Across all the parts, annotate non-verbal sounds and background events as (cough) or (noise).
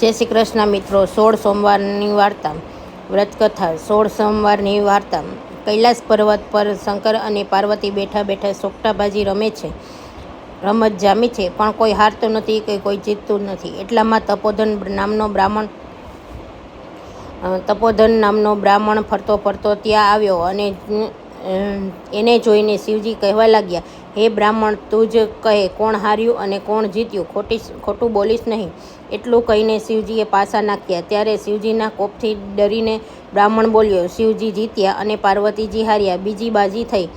જય શ્રી કૃષ્ણ મિત્રો, સોળ સોમવારની વાર્તા, વ્રતકથા, સોળ સોમવારની વાર્તા. કૈલાસ પર્વત પર શંકર અને પાર્વતી બેઠા બેઠા સોકટાબાજી રમે છે, રમત જામી છે, પણ કોઈ હારતું નથી કે કોઈ જીતતું નથી. એટલામાં તપોધન નામનો બ્રાહ્મણ તપોધન નામનો બ્રાહ્મણ ફરતો ફરતો ત્યાં આવ્યો અને એને જોઈને શિવજી કહેવા લાગ્યા, હે બ્રાહ્મણ, તું જ કહે, કોણ હાર્યું અને કોણ જીત્યું? ખોટી ખોટું બોલીશ નહીં. એટલું કહીને શિવજીએ પાસા નાખ્યા. ત્યારે શિવજીના કોપથી ડરીને બ્રાહ્મણ બોલ્યો, શિવજી જીત્યા અને પાર્વતીજી હાર્યા, બીજી બાજી થઈ.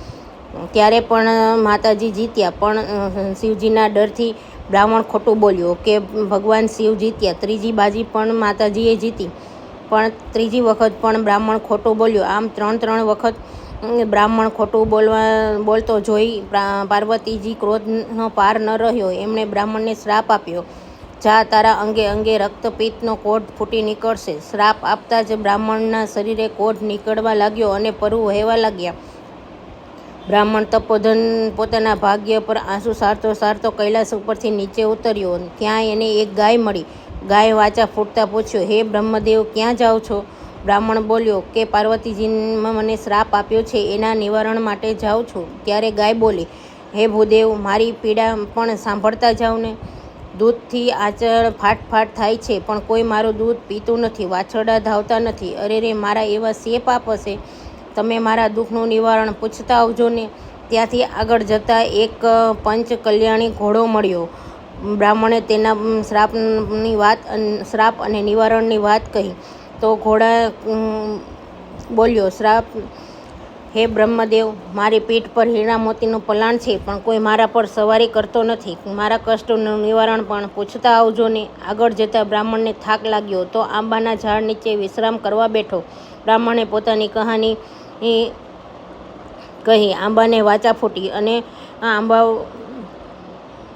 ત્યારે પણ માતાજી જીત્યા, પણ શિવજીના ડરથી બ્રાહ્મણ ખોટું બોલ્યો કે ભગવાન શિવ જીત્યા, ત્રીજી બાજી પણ માતાજીએ જીતી. પણ ત્રીજી વખત પણ બ્રાહ્મણ ખોટું બોલ્યો. આમ ત્રણ ત્રણ વખત બ્રાહ્મણ ખોટું બોલવા, બોલતો જોઈ પાર્વતીજી ક્રોધનો પાર ન રહ્યો. એમણે બ્રાહ્મણને શ્રાપ આપ્યો. જા, તારા અંગે અંગે રક્તપિત્તનો કોઢ ફૂટી નીકળશે. શ્રાપ આપતા જ બ્રાહ્મણના શરીરે કોઢ નીકળવા લાગ્યો અને પરુ વહેવા લાગ્યા. બ્રાહ્મણ તપોધન પોતાના ભાગ્ય પર આંસુ સારતો સારતો કૈલાસ ઉપરથી નીચે ઉતર્યો. ત્યાં એને એક ગાય મળી. ગાય વાચા ફૂટતા પૂછ્યો, હે બ્રહ્મદેવ, ક્યાં જાઓ છો? બ્રાહ્મણ બોલ્યો, કે પાર્વતીજીમાં મને શ્રાપ આપ્યો છે, એના નિવારણ માટે જાઉં છું. ત્યારે ગાય બોલી, હે ભૂદેવ, મારી પીડા પણ સાંભળતા જાઓ ને. દૂધથી આચળ ફાટ ફાટ થાય છે, પણ કોઈ મારું દૂધ પીતું નથી, વાછરડા ધાવતા નથી. અરે રે, મારા એવા સે પાપ હશે. તમે મારા દુઃખનું નિવારણ પૂછતા આવજો ને. ત્યાંથી આગળ જતાં એક પંચ કલ્યાણી ઘોડો મળ્યો. બ્રાહ્મણે તેના શ્રાપની વાત શ્રાપ અને નિવારણની વાત કહી. તો ઘોડા બોલ્યો, શ્રાપ હે બ્રહ્મદેવ, મારી પીઠ પર હીરા મોતીનું પલાણ છે, પણ કોઈ મારા પર સવારી કરતો નથી. મારા કષ્ટનું નિવારણ પણ પૂછતા આવજો ને. આગળ જતાં બ્રાહ્મણને થાક લાગ્યો, તો આંબાના ઝાડ નીચે વિશ્રામ કરવા બેઠો? બ્રાહ્મણે પોતાની કહાની કહી, આંબાને વાચા ફૂટી અને આ આંબા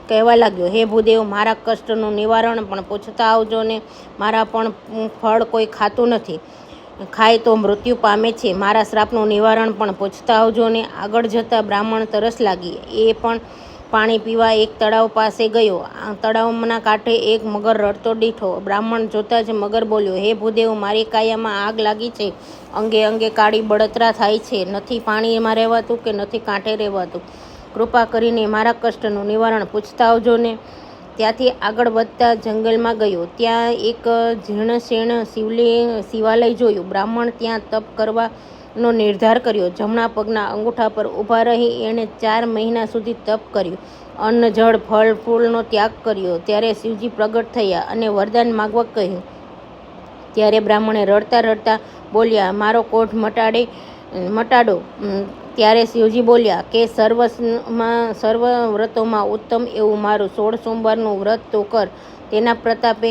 કહેવા લાગ્યો, હે ભૂદેવ, મારા કષ્ટનું નિવારણ પણ પૂછતા આવજો ને, મારા પણ ફળ કોઈ ખાતું નથી. ખાય તો મૃત્યુ પામે છે. મારા શ્રાપનું નિવારણ પણ પૂછતા આવજો ને, આગળ જતાં બ્રાહ્મણ તરસ લાગી. એ પણ પાણી પીવા એક તળાવ પાસે ગયો. આ તળાવના કાંઠે એક મગર રડતો દીઠો. બ્રાહ્મણ જોતાં જ મગર બોલ્યો, હે ભૂદેવ, મારી કાયામાં આગ લાગી છે. અંગે અંગે કાળી બળતરા થાય છે. નથી પાણીમાં રહેવાતું કે નથી કાંઠે રહેવાતું? કૃપા કરીને મારા કષ્ટનું નિવારણ પૂછતા આવજો ને. ત્યાંથી આગળ વધતા જંગલમાં ગયો. ત્યાં એક જીર્ણશીર્ણ શિવલિંગ શિવાલય જોયું. બ્રાહ્મણ ત્યાં તપ કરવાનો નિર્ધાર કર્યો. જમણા પગના અંગૂઠા પર ઊભા રહી એણે ચાર મહિના સુધી તપ કર્યું. અન્ન, જળ, ફળ, ફૂલનો ત્યાગ કર્યો. ત્યારે શિવજી પ્રગટ થયા અને વરદાન માગવા કહ્યું. ત્યારે બ્રાહ્મણે રડતા રડતા બોલ્યા, મારો કોઢ મટાડે, મટાડો. ત્યારે શિવજી બોલ્યા, કે સર્વમાં સર્વ વ્રતોમાં ઉત્તમ એવું મારું સોળ સોમવારનું વ્રત તો કર. તેના પ્રતાપે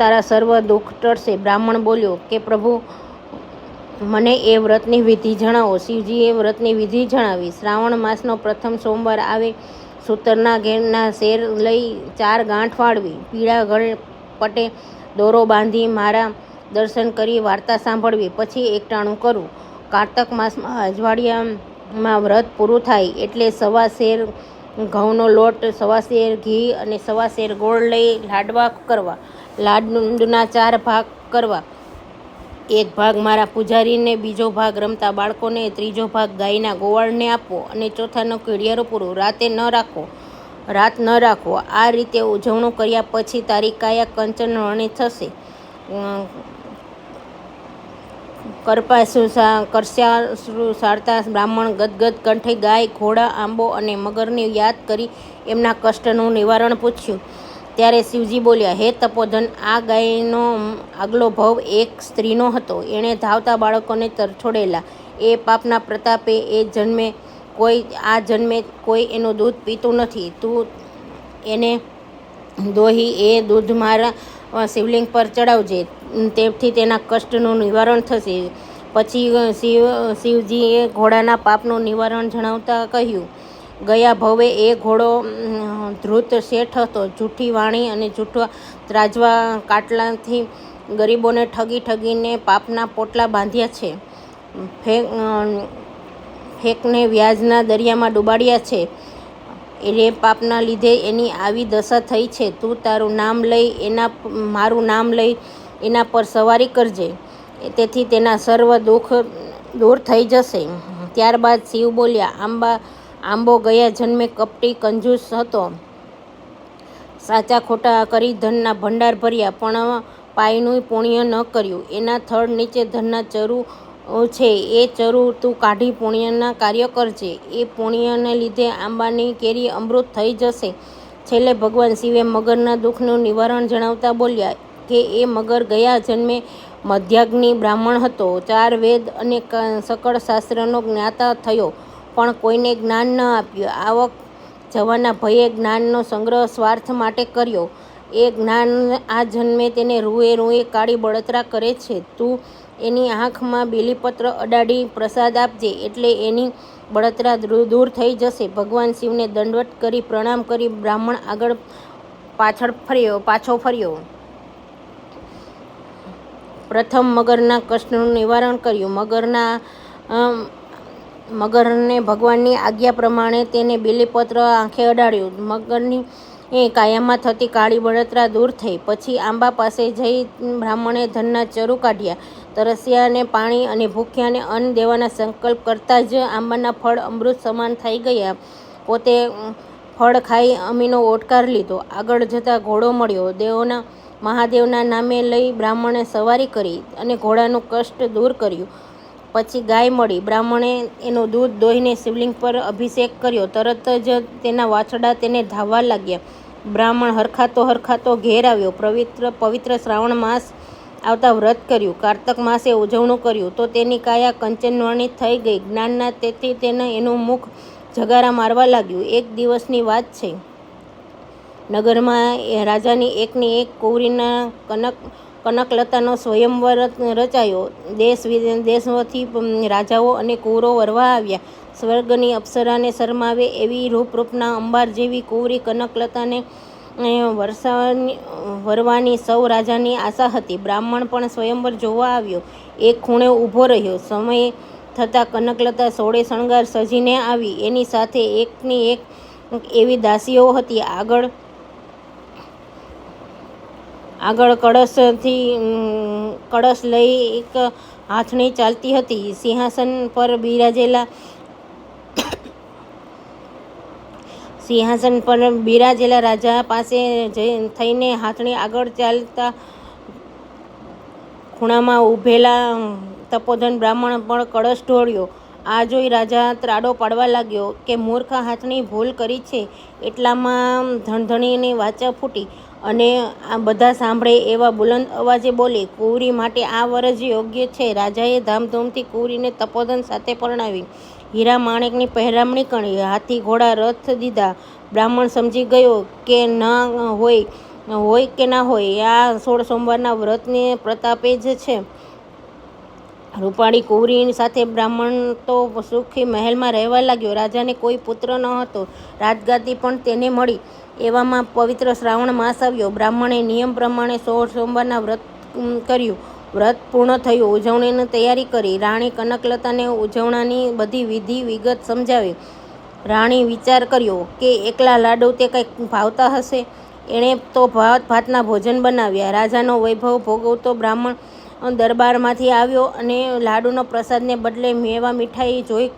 તારા સર્વ દુઃખ ટળશે. બ્રાહ્મણ બોલ્યો, કે પ્રભુ, મને એ વ્રતની વિધિ જણાવો. શિવજીએ વ્રતની વિધિ જણાવી. શ્રાવણ માસનો પ્રથમ સોમવાર આવે, સૂતરના ઘેરના શેર લઈ ચાર ગાંઠ વાળવી પીળા ગળ પટે દોરો બાંધી મારા દર્શન કરી વાર્તા સાંભળવી. પછી એકટાણું કરવું કારતક માસમાં અજવાળિયામાં વ્રત પૂરું થાય એટલે સવા શેર ઘઉંનો લોટ, સવા શેર ઘી અને સવા શેર ગોળ લઈ લાડવા કરવા. લાડના ચાર ભાગ કરવા. એક ભાગ મારા પૂજારીને, બીજો ભાગ રમતા બાળકોને, ત્રીજો ભાગ ગાયના ગોવાળને આપવો અને ચોથાનો કીડિયારો પૂરો. રાતે ન રાખવો રાત ન રાખવો આ રીતે ઉજવણું કર્યા પછી તારી કાયા કંચન રણી થશે. અમ, કરપાસુ સા સારતા બ્રાહ્મણ ગદગદ કંઠે ગાય ઘોડા આંબો અને મગરને યાદ કરી એમના કષ્ટનું નિવારણ પૂછ્યું. ત્યારે શિવજી બોલ્યા હે તપોધન આ ગાયનો આગલો ભવ એક સ્ત્રીનો હતો. એણે ધાવતા બાળકોને તરછોડેલા. એ પાપના પ્રતાપે એ જન્મે કોઈ આ જન્મે કોઈ એનું દૂધ પીતું નથી. તું એને દોહી એ દૂધ મારા શિવલિંગ પર ચડાવજે. તેથી તેના કષ્ટનું નિવારણ થશે. પછી શિવ શિવજીએ ઘોડાના પાપનું નિવારણ જણાવતા કહ્યું, ગયા ભવે એ ઘોડો ધ્રુત શેઠ હતો. જૂઠી વાણી અને જૂઠવા ત્રાજવા કાટલાથી ગરીબોને ઠગી ઠગીને પાપના પોટલા બાંધ્યા છે. ફેક ફેંકને વ્યાજના દરિયામાં ડૂબાડ્યા છે. એ પાપના લીધે એની આવી દશા થઈ છે. તું તારું નામ લઈ, એના, મારું નામ લઈ એના પર સવારી કરજે. તેથી તેના સર્વ દુઃખ દૂર થઈ જશે. ત્યારબાદ શિવ બોલ્યા, આંબા, આંબો ગયા જન્મે કપટી કંજૂસ હતો. સાચા ખોટા કરી ધનના ભંડાર ભર્યા, પણ પાયનું પુણ્ય ન કર્યું. એના થડ નીચે ધનના ચરુ છે. એ ચરુ તું કાઢી પુણ્યના કાર્ય કરજે. એ પુણ્યને લીધે આંબાની કેરી અમૃત થઈ જશે. છેલ્લે ભગવાન શિવે મગરના દુઃખનું નિવારણ જણાવતા બોલ્યા કે એ મગર ગયા જન્મે મધ્યાગ્નિ બ્રાહ્મણ હતો. ચાર વેદ અને સકળ શાસ્ત્રનો જ્ઞાતા થયો, પણ કોઈને જ્ઞાન ન આપ્યું. આવક જવાના ભયે જ્ઞાનનો સંગ્રહ સ્વાર્થ માટે કર્યો. એ જ્ઞાન આ જન્મે તેને રૂએ રૂએ કાળી બળતરા કરે છે. તું એની આંખમાં બીલીપત્ર અડાડી પ્રસાદ આપજે, એટલે એની બળતરા દૂર થઈ જશે. ભગવાન શિવને દંડવત કરી પ્રણામ કરી બ્રાહ્મણ આગળ પાછળ ફર્યો, પાછો ફર્યો. પ્રથમ મગરના કષ્ટનું નિવારણ કર્યું. મગરના મગરને ભગવાનની આજ્ઞા પ્રમાણે તેને બેલીપત્ર આંખે અડાડ્યું. મગરની એ કાયામાં થતી કાળી બળતરા દૂર થઈ. પછી આંબા પાસે જઈ બ્રાહ્મણે ધનના ચરુ કાઢ્યા. તરસ્યાને પાણી અને ભૂખ્યાને અન્ન દેવાના સંકલ્પ કરતાં જ આંબાના ફળ અમૃત સમાન થઈ ગયા. પોતે ફળ ખાઈ અમીનો ઓટકાર લીધો. આગળ જતાં ઘોડો મળ્યો. દેવોના મહાદેવના નામે લઈ બ્રાહ્મણે સવારી કરી અને ઘોડાનું કષ્ટ દૂર કર્યું. પછી ગાય મળી. બ્રાહ્મણે એનું દૂધ દોહીને શિવલિંગ પર અભિષેક કર્યો. તરત જ તેના વાછડા તેને ધાવવા લાગ્યા. બ્રાહ્મણ હરખાતો હરખાતો ઘેર આવ્યો. પવિત્ર પવિત્ર શ્રાવણ માસ આવતા વ્રત કર્યું. કારતક માસે ઉજવણું કર્યું. તો તેની કાયા કંચનવાણી થઈ ગઈ. જ્ઞાનના તેથી તેને એનું મુખ જગારા મારવા લાગ્યું. એક દિવસની વાત છે. નગરમાં રાજાની એકની એક કુંવરીના કનક, કનકલતાનો સ્વયંવર રચાયો. દેશ દેશમાંથી રાજાઓ અને કુંવરો વરવા આવ્યા. સ્વર્ગની અપ્સરાને શરમાવે એવી રૂપરૂપના અંબાર જેવી કુંવરી કનકલતાને વરસાવાની વરવાની સૌ રાજાની આશા હતી. બ્રાહ્મણ પણ સ્વયંવર જોવા આવ્યો. એક ખૂણે ઊભો રહ્યો. સમય થતાં કનકલતા સોળે શણગાર સજીને આવી. એની સાથે એકની એક, એવી દાસીઓ હતી. આગળ આગળ કળશથી કળશ લઈ એક હાથણી ચાલતી હતી. સિંહાસન પર બિરાજેલા (coughs) સિંહાસન પર બિરાજેલા રાજા પાસે થઈને હાથણી આગળ ચાલતા ખૂણામાં ઊભેલા તપોધન બ્રાહ્મણ પણ કળશ ઢોળ્યો. આ જોઈ રાજા ત્રાડો પાડવા લાગ્યો કે મૂર્ખ હાથની ભૂલ કરી છે. એટલામાં ધણધણીની વાચા ફૂટી. અને આ બધા સાંભળે એવા બુલંદ અવાજે બોલી, કુંવરી માટે આ વરજ યોગ્ય છે. રાજાએ ધામધૂમથી કુંવરીને તપોધન સાથે પરણાવી. હીરા માણેકની પહેરામણી કરી. હાથી ઘોડા રથ દીધા. બ્રાહ્મણ સમજી ગયો કે ન હોય હોય કે ના હોય, આ સોળ સોમવારના વ્રતને પ્રતાપે જ છે. રૂપાળી કુંવરી સાથે બ્રાહ્મણ તો સુખી મહેલમાં રહેવા લાગ્યો. રાજાને કોઈ પુત્ર ન હતો. રાજગાદી પણ તેને મળી. એવામાં પવિત્ર શ્રાવણ માસ આવ્યો. બ્રાહ્મણે નિયમ પ્રમાણે સોળ સોમવારના વ્રત કર્યું. વ્રત પૂર્ણ થયું. ઉજવણીની તૈયારી કરી. રાણી કનકલતાને ઉજવણાની બધી વિધિ, વિગત સમજાવી. રાણી વિચાર કર્યો કે એકલા લાડુ તે કંઈક ભાવતા હશે? એણે તો ભાત ભાતના ભોજન બનાવ્યા. રાજાનો વૈભવ ભોગવતો બ્રાહ્મણ દરબારમાંથી આવ્યો અને લાડુનો પ્રસાદને બદલે મેવા મીઠાઈ જોઈ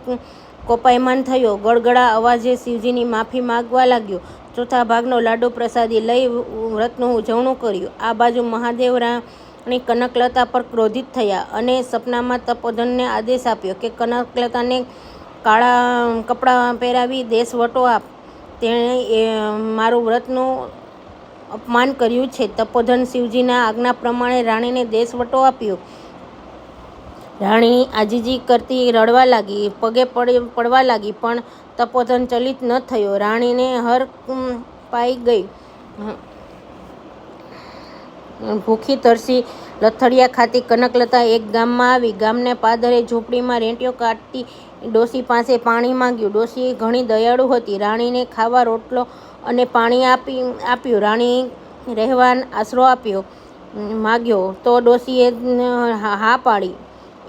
કોપાયમાન થયો. ગળગળા અવાજે શિવજીની માફી માગવા લાગ્યો. ચોથા ભાગનો લાડુ પ્રસાદી લઈ વ્રતનું ઉજવણું કર્યું. આ બાજુ મહાદેવ રાણી કનકલતા પર ક્રોધિત થયા અને સપનામાં તપોધનને આદેશ આપ્યો કે કનકલતાને કાળા કપડાં પહેરાવી દેશવટો આપ. તેણે એ, મારું વ્રતનું અપમાન કર્યું છે. તપોધન શિવજીના આજ્ઞા પ્રમાણે રાણીને દેશવટો આપ્યો. રાણી આજીજી કરતી રડવા લાગી, પગે પડવા લાગી, પણ તપોધન ચલિત ન થયો. રાણીને હર પાઈ ગઈ. ભૂખી તરસી લથડિયા ખાતી કનકલતા એક ગામમાં આવી. ગામને પાદરે ઝૂંપડીમાં રેંટિયો કાઢતી ડોસી પાસે પાણી માંગ્યું. ડોસી ઘણી દયાળુ હતી. રાણીને ખાવા રોટલો અને પાણી આપી, આપ્યું. રાણી રહેવાન આશરો આપ્યો માગ્યો. તો ડોસીએ હા પાડી.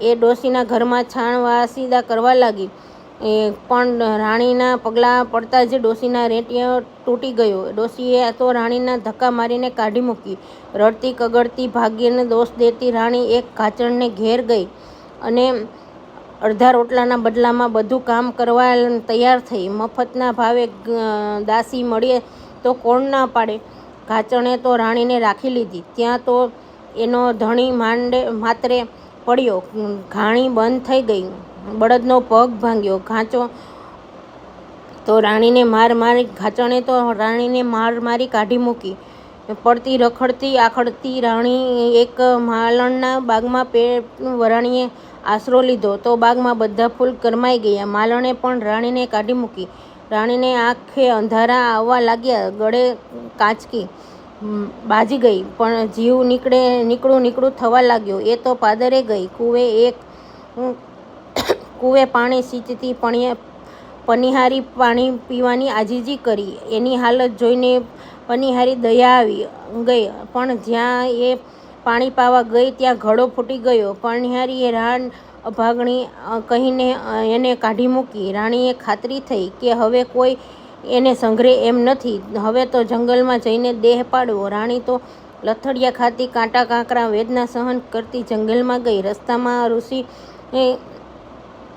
એ ડોશીના ઘરમાં છાણ વાસીદા કરવા લાગી. એ પણ રાણીના પગલાં પડતાં જ ડોશીના રેંટિયો તૂટી ગયો. ડોશીએ તો રાણીના ધક્કા મારીને કાઢી મૂકી. રડતી કગળતી ભાગ્યને દોષ દેતી રાણી એક ઘાચણને ઘેર ગઈ અને અડધા રોટલાના બદલામાં બધું કામ કરવા તૈયાર થઈ. મફતના ભાવે દાસી મળીએ તો કોણ ના પાડે? ઘાચણે તો રાણીને રાખી લીધી. ત્યાં તો એનો ધણી માંડે, માત્રે પડ્યો. ઘાણી બંધ થઈ ગઈ બળદનો પગ ભાંગ્યો. ઘાંચો તો રાણીને માર મારી ખાંચણે તો રાણીને માર મારી કાઢી મૂકી. પડતી રખડતી આખડતી રાણી એક માલણના બાગમાં પે, વરાણીએ આશરો લીધો તો બાગમાં બધા ફૂલ કરમાઈ ગયા. માલણે પણ રાણીને કાઢી મૂકી. રાણીને આંખે અંધારા આવવા લાગ્યા. ગળે કાચકી. બાજી ગઈ, પણ જીવ નીકળે, નીકળું નીકળું થવા લાગ્યું. એ તો પાદરે ગઈ. કૂવે એક કૂવે પાણી સીંચતી પણીએ, પનિહારી પાણી પીવાની આજીજી કરી. એની હાલત જોઈને પનિહારી દયા આવી ગઈ. પણ જ્યાં એ પાણી પાવા ગઈ, ત્યાં ઘડો ફૂટી ગયો. પનિહારીએ રાણ અભાગણી કહીને એને કાઢી મૂકી. રાણીએ ખાતરી થઈ કે હવે કોઈ એને સંઘરે એમ નથી. હવે તો જંગલમાં જઈને દેહ પાડવો. રાણી તો લથડિયા ખાતી કાંટા કાંકરા વેદના સહન કરતી જંગલમાં ગઈ. રસ્તામાં ઋષિ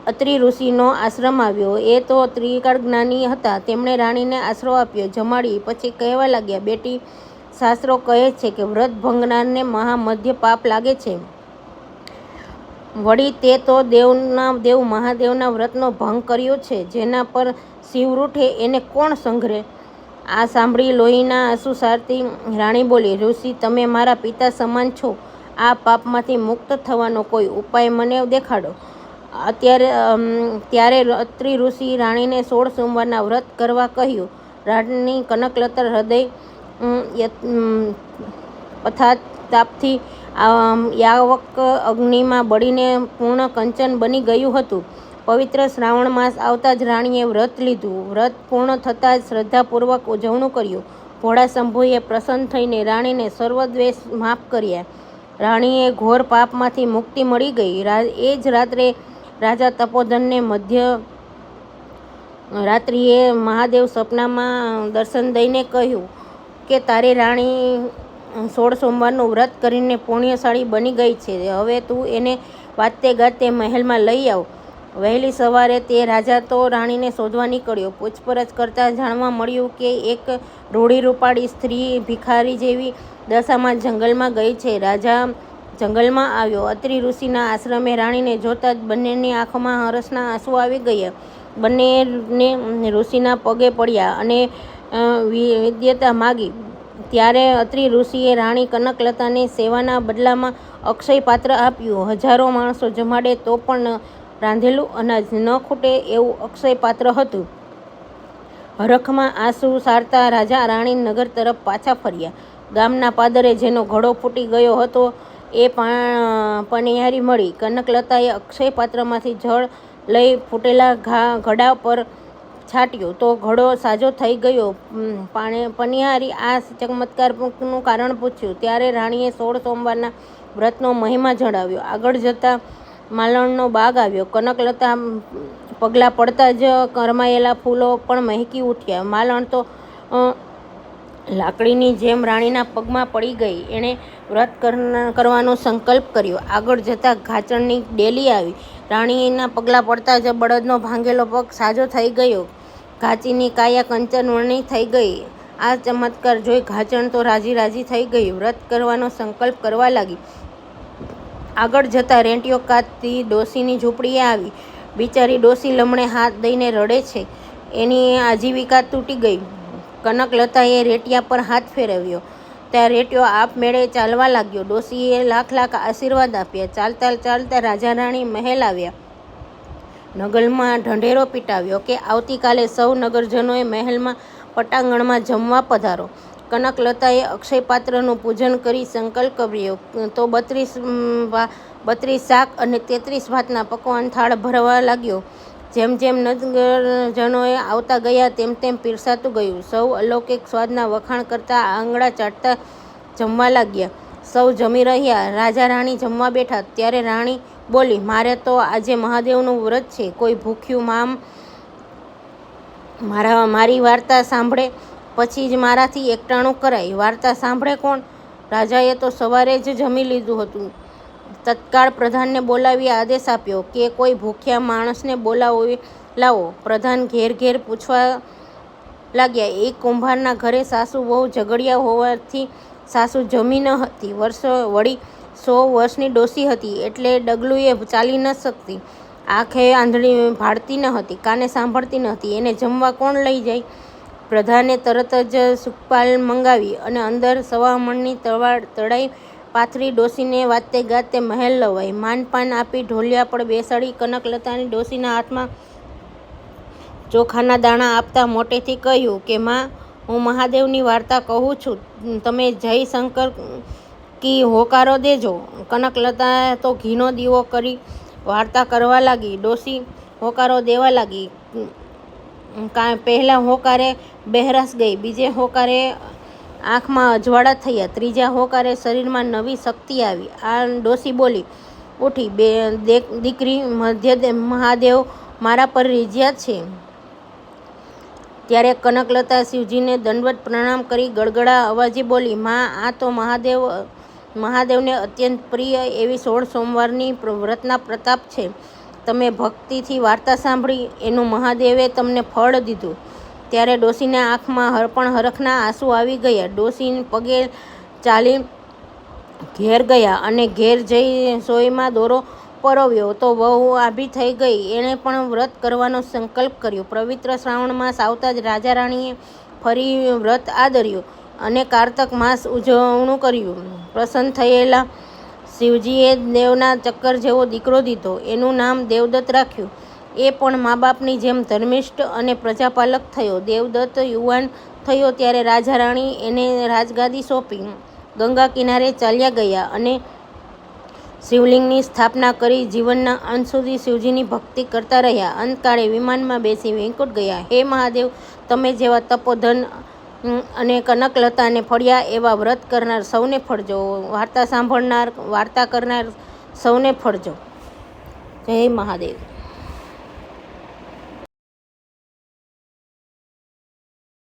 અત્રિ ઋષિનો આશ્રમ આવ્યો. એ તો ત્રિકાળ જ્ઞાની હતા. તેમણે રાણીને આશરો આપ્યો, જમાડી. પછી કહેવા લાગ્યા, બેટી, શાસ્ત્રો કહે છે કે વ્રત ભંગનારને મહામધ્ય પાપ લાગે છે. વળી તે તો દેવના, દેવ મહાદેવના વ્રતનો ભંગ કર્યો છે, જેના પર શિવ રૂઠે એને કોણ સંઘરે? આ સાંભળી લોહીના આંસુ સારતી રાણી બોલી, ઋષિ, તમે મારા પિતા સમાન છો. આ પાપમાંથી મુક્ત થવાનો કોઈ ઉપાય મને દેખાડો. અત્યારે ત્યારે અત્રિ ઋષિ રાણીને સોળ સોમવારના વ્રત કરવા કહ્યું. રાણી કનકલતર હૃદય પથાતાપથી યાવક અગ્નિમાં બળીને પૂર્ણ કંચન બની ગયું હતું. પવિત્ર શ્રાવણ માસ આવતા જ રાણીએ વ્રત લીધું. વ્રત પૂર્ણ થતાં જ શ્રદ્ધાપૂર્વક ઉજવણું કર્યું. ભોળા શંભુએ પ્રસન્ન થઈને રાણીને સર્વદ્વેષ માફ કર્યા. રાણીએ ઘોર પાપમાંથી મુક્તિ મળી ગઈ. એ જ રાત્રે રાજા તપોધનને મધ્ય, રાત્રિએ મહાદેવ સપનામાં દર્શન દઈને કહ્યું કે, તારી રાણી સોળ સોમવારનું વ્રત કરીને પુણ્યશાળી બની ગઈ છે. હવે તું એને વાતે ગાતે મહેલમાં લઈ આવ. વહેલી સવારે તે રાજા તો રાણીને શોધવા નીકળ્યો. પૂછપરછ કરતાં જાણવા મળ્યું કે એક રૂઢિરૂપાળી સ્ત્રી ભિખારી જેવી દશામાં જંગલમાં ગઈ છે. રાજા જંગલમાં આવ્યો. અત્રિ ઋષિના આશ્રમે રાણીને જોતાં જ બંનેની આંખોમાં હરસના આંસુ આવી ગયા. બંનેને ઋષિના પગે પડ્યા અને વિદ્યતા માગી. ત્યારે અત્રિ ઋષિએ રાણી કનકલતાને સેવાના બદલામાં અક્ષય પાત્ર આપ્યું. હજારો માણસો જમાડે તો પણ રાંધેલું અનાજ ન ખૂટે એવું અક્ષય પાત્ર હતું. હરખમાં આંસુ સારતા રાજા રાણી નગર તરફ પાછા ફર્યા. ગામના પાદરે જેનો ઘડો ફૂટી ગયો હતો એ પનિહારી મળી. કનકલતાએ અક્ષય પાત્રમાંથી જળ લઈ ફૂટેલા ઘા, ઘડા પર છાંટ્યું. તો ઘડો સાજો થઈ ગયો. પનિહારી આ ચમત્કારનું કારણ પૂછ્યું. ત્યારે રાણીએ સોળ સોમવારના વ્રતનો મહિમા જણાવ્યો. આગળ જતાં માલણનો બાગ આવ્યો. કનકલતા પગલાં પડતા જ કરમાયેલા ફૂલો પણ મહેકી ઉઠ્યા. માલણ તો લાકડીની જેમ રાણીના પગમાં પડી ગઈ. એણે વ્રત કરવાનો સંકલ્પ કર્યો. આગળ જતાં ઘાચણની ડેલી આવી. રાણીના પગલાં પડતા જ બળદનો ભાંગેલો પગ સાજો થઈ ગયો. ઘાચીની કાયા કંચનવર્ણી થઈ ગઈ. આ ચમત્કાર જોઈ ઘાચણ તો રાજી રાજી થઈ ગઈ. વ્રત કરવાનો સંકલ્પ કરવા લાગી. આગળ જતાં રેંટિયો કાતથી ડોસીની ઝૂંપડીએ આવી. બિચારી ડોસી લમણે હાથ દઈને રડે છે. એની આજીવિકા તૂટી ગઈ. કનકલતાએ રેટિયા પર હાથ ફેરવ્યો. ત્યાં રેટિયો આપમેળે ચાલવા લાગ્યો. ડોસીએ લાખ લાખ આશીર્વાદ આપ્યા. ચાલતા ચાલતા રાજા રાણી મહેલ આવ્યા. નગરમાં ઢંઢેરો પીટાવ્યો કે આવતીકાલે સૌ નગરજનોએ મહેલમાં પટાંગણમાં જમવા પધારો. કનકલતાએ અક્ષય પાત્રનું પૂજન કરી સંકલ્પ કર્યો. તો બત્રીસ બત્રીસ શાક અને તેત્રીસ ભાતના પકવાન થાળ ભરવા લાગ્યો. જેમ જેમ નગરજનોએ આવતા ગયા તેમ તેમ પીરસાતું ગયું. સૌ અલૌકિક સ્વાદના વખાણ કરતા આંગળા ચાટતા જમવા લાગ્યા. સૌ જમી રહ્યા. રાજા રાણી જમવા બેઠા. ત્યારે રાણી બોલી, મારે તો આજે મહાદેવનું વ્રત છે. કોઈ ભૂખ્યું મામ મારા, મારી વાર્તા સાંભળે, પછી જ મારાથી એકટાણું કરાય. વાર્તા સાંભળે કોણ? રાજાએ તો સવારે જ જમી લીધું હતું. તત્કાળ પ્રધાનને બોલાવી આદેશ આપ્યો કે, કોઈ ભૂખ્યા માણસને બોલાવો લાવો. પ્રધાન ઘેર ઘેર પૂછવા લાગ્યા. એક કુંભારના ઘરે સાસુ બહુ ઝઘડિયા હોવાથી સાસુ જમી ન હતી. વર્ષો વળી સો વર્ષની ડોસી હતી એટલે ડગલું એ ચાલી ન શકતી. આંખે આંધળી ભાળતી ન હતી, કાને સાંભળતી ન હતી. એને જમવા કોણ લઈ જાય? પ્રધાને તરત જ સુખપાલ મંગાવી અને અંદર સવા મણની તળવાર તળાઈ પાથરી ડોસીને વાતે ગાતે મહેલ લવાઈ. માનપાન આપી ઢોલિયા પર બેસાડી કનકલતાની ડોસીના હાથમાં ચોખાના દાણા આપતા મોટેથી કહ્યું કે, માં, હું મહાદેવની વાર્તા કહું છું. તમે જય શંકર કી હોકારો દેજો. કનકલતા તો ઘીનો દીવો કરી વાર્તા કરવા લાગી. ડોસી હોકારો દેવા લાગી. પહેલાં હોકારે બહેરાશ ગઈ. બીજે હોકારે આંખમાં અજવાળા થયા. ત્રીજા હોકારે શરીરમાં નવી શક્તિ આવી. આ ડોસી બોલી, ઉઠી, બે દીકરી, મધ્ય મહાદેવ મારા પર રીઝ્યા છે. ત્યારે કનકલતા શિવજીને દંડવત પ્રણામ કરી ગળગળા અવાજે બોલી, માં, આ તો મહાદેવ મહાદેવને અત્યંત પ્રિય એવી સોળ સોમવારની વ્રતના પ્રતાપ છે. તમે ભક્તિથી વાર્તા સાંભળી, એનું મહાદેવે તમને ફળ દીધું. ત્યારે ડોસીને આંખમાં હરપણ હરખના આંસુ આવી ગયા. ડોસી પગે ચાલી ઘેર ગયા અને ઘેર જઈ સોયમાં દોરો પરોવ્યો તો વહુ આભી થઈ ગઈ. એણે પણ વ્રત કરવાનો સંકલ્પ કર્યો. પવિત્ર શ્રાવણમાં સાવતા જ રાજા રાણીએ ફરી વ્રત આદર્યું. અને કારતક માસ ઉજવણું કર્યું. પ્રસન્ન થયેલા શિવજીએ દેવના ચક્કર જેવો દીકરો દીધો. એનું નામ દેવદત્ત રાખ્યું. એ પણ મા બાપની જેમ ધર્મિષ્ઠ અને પ્રજાપાલક થયો. દેવદત્ત યુવાન થયો ત્યારે રાજા રાણી એને રાજગાદી સોંપી. ગંગા કિનારે ચાલ્યા ગયા અને શિવલિંગની સ્થાપના કરી જીવનના અંત સુધી શિવજીની ભક્તિ કરતા રહ્યા. અંતકાળે વિમાનમાં બેસી વૈકુંઠ ગયા. હે મહાદેવ, તમે જેવા તપોધન અને કનકલતાને ફળ્યા એવા વ્રત કરનાર સૌને ફળજો. વાર્તા સાંભળનાર, વાર્તા કરનાર સૌને ફળજો. જય મહાદેવ.